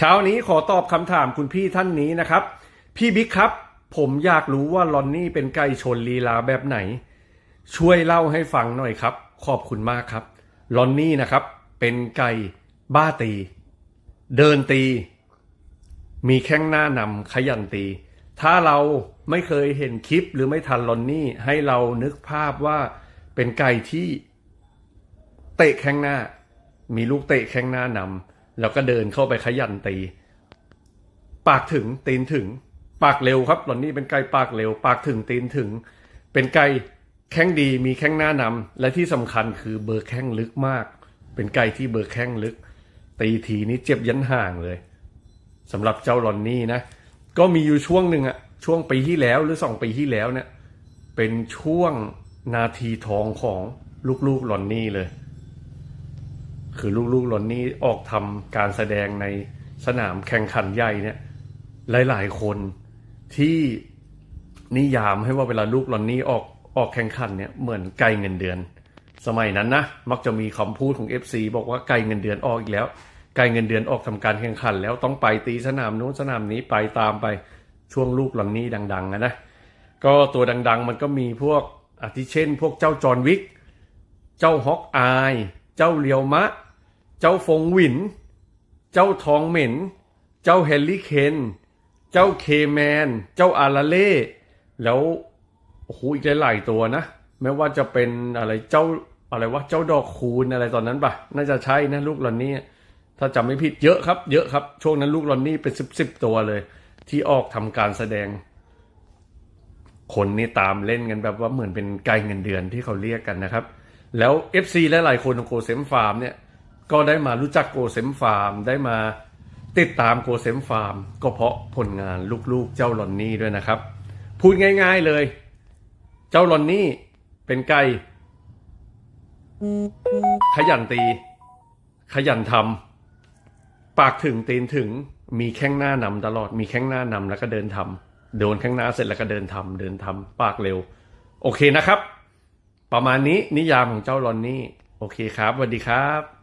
เช้านี้ขอตอบคำถามคุณพี่ท่านนี้นะครับ พี่บิ๊กครับ ผมอยากรู้ว่าลอนนี่เป็นไก่ชนลีลาแบบไหน ช่วยเล่าให้ฟังหน่อยครับ ขอบคุณมากครับลอนนี่นะครับ เป็นไก่บ้าตี เดินตี มีแข้งหน้านำขยันตี ถ้าเราไม่เคยเห็นคลิปหรือไม่ทันลอนนี่ให้เรานึกภาพว่าเป็นไก่ที่เตะแข้งหน้า มีลูกเตะแข้งหน้านำ แล้วก็เดินเข้าไปขยันตี ปากถึงตีนถึง ปากเร็วครับหลอนนี่เป็นไก่ปากเร็ว ปากถึงตีนถึง เป็นไก่แข้งดีมีแข้งหน้านำและที่สำคัญคือเบอร์แข้งลึกมาก เป็นไก่ที่เบอร์แข้งลึก ตีทีนี้เจ็บยันห่างเลยสำหรับเจ้าหลอนนี่นะ ก็มีอยู่ช่วงหนึ่งอะช่วงปีที่แล้วหรือสองปีที่แล้วเนี่ยเป็นช่วงนาทีทองของลูกๆหลอนนี่เลย คือลูกๆลอนนี่ออกทำการแสดงในสนามแข่งขันใหญ่เนี่ยหลายๆ คนที่นิยามให้ว่าเวลาลูกลอนนี่ออกออกแข่งขันเนี่ยเหมือนไก่เงินเดือน สมัยนั้นนะมักจะมีคำพูดของ FC บอกว่าไก่เงินเดือนออกอีกแล้วไก่เงินเดือนออกทำการแข่งขัน แล้วต้องไปตีสนามนู้นสนามนี้ไปตามไปช่วงลูกลอนนี่ดังๆนะนะก็ตัวดังๆ มันก็มีพวกอาทิเช่น พวกเจ้าจอห์นวิก เจ้าฮอกอาย เจ้าเลียวมะ เจ้าฟงหวิน เจ้าทองเหม็น เจ้าเฮนรี่เคน เจ้าเคแมน เจ้าอาราเล่ แล้วโอ้โหอีกหลายๆตัวนะ ไม่ว่าจะเป็นอะไรเจ้าอะไรวะเจ้าดอกคูณอะไรตอนนั้นปะน่าจะใช่นะลูกลอนนี่ถ้าจำไม่ผิดเยอะครับ เยอะครับ ช่วงนั้นลูกลอนนี่เป็นสิบสิบตัวเลย ที่ออกทำการแสดง คนนี่ตามเล่นกันแบบว่าเหมือนเป็นไก่เงินเดือนที่เขาเรียกกันนะครับ แล้ว FC และหลายคนของโกเซมฟาร์มเนี่ย ก็ได้มารู้จักโกเซมฟาร์ม ได้มาติดตามโกเซมฟาร์ม ก็เพราะผลงานลูกๆเจ้าลอนนี่ด้วยนะครับ พูดง่าย ๆเลย เจ้าลอนนี่เป็นไก่ขยันตี ขยันทำปากถึงตีนถึงมีแข้งหน้านำตลอด มีแข้งหน้านำแล้วก็เดินทำโดนข้างหน้าเสร็จแล้วก็เดินทำเดินทำปากเร็ว โอเคนะครับ ประมาณนี้นิยามของเจ้าลอนนี่ โอเคครับสวัสดีครับ